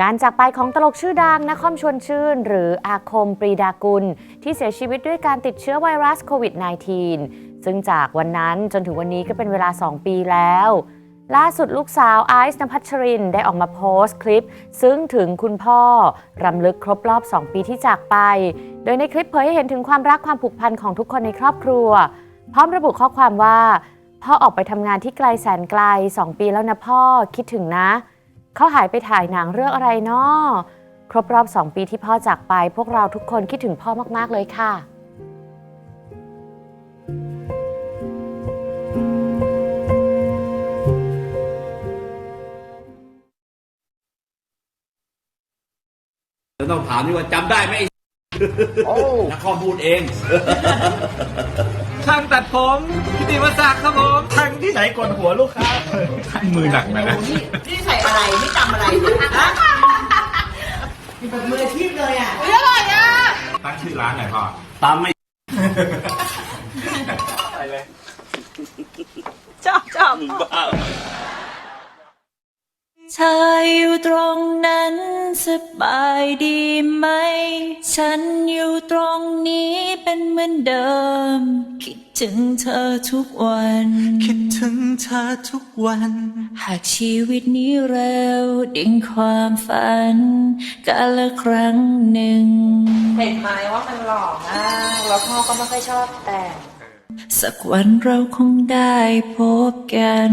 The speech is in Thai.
การจากไปของตลกชื่อดังนครชวนชื่น หรืออาคมปรีดากุล ที่เสียชีวิตด้วยการติดเชื้อไวรัสโควิด -19 ซึ่งจากวันนั้นจนถึงวันนี้ก็เป็นเวลา 2 ปีแล้ว ล่าสุดลูกสาวไอซ์นภัชรินได้ออกมาโพสต์คลิป ซึ่งถึงคุณพ่อ รำลึกครบรอบ 2 ปีที่จากไป โดยในคลิปเผยให้เห็นถึงความรักความผูกพันของทุกคนในครอบครัว พร้อมระบุข้อความว่า พ่อออกไปทำงานที่ไกลแสนไกล 2 ปีแล้วนะพ่อคิดถึงนะ เขาหายไปถ่ายหนังเรื่องอะไรเนาะครบรอบ2ปีที่พ่อจากไป พวกเราทุกคนคิดถึงพ่อมาก ๆ เลยค่ะ จะต้องถามนี่ว่าจำได้ไหมไอ้ โอ้ นักข้อมูลเอง ช่างตัดผมพิธีมาศักดิ์ครับผมช่างที่ไหนกดหัวลูกค้าช่างมือหนักนะนะนี่ใส่อะไรนี่จำอะไรฮะแบบมืออาชีพเลยอะอร่อยอะตั้งชื่อร้านหน่อยพ่อตามไม่ไปเลยชอบชอบบ้าเธ ออยู่ตรงนั้นสบายดีไหม ฉันอยู่ตรงนี้เป็นเหมือนเดิม คิดถึงเธอทุกวัน คิดถึงเธอทุกวัน หากชีวิตนี้เร็วดิ่งความฝันกาละครั้งหนึ่ง เห็นไหมว่ามันหล่อมากแล้วพ่อก็ไม่ค่อยชอบแต่งสักวันเราคงได้พบกัน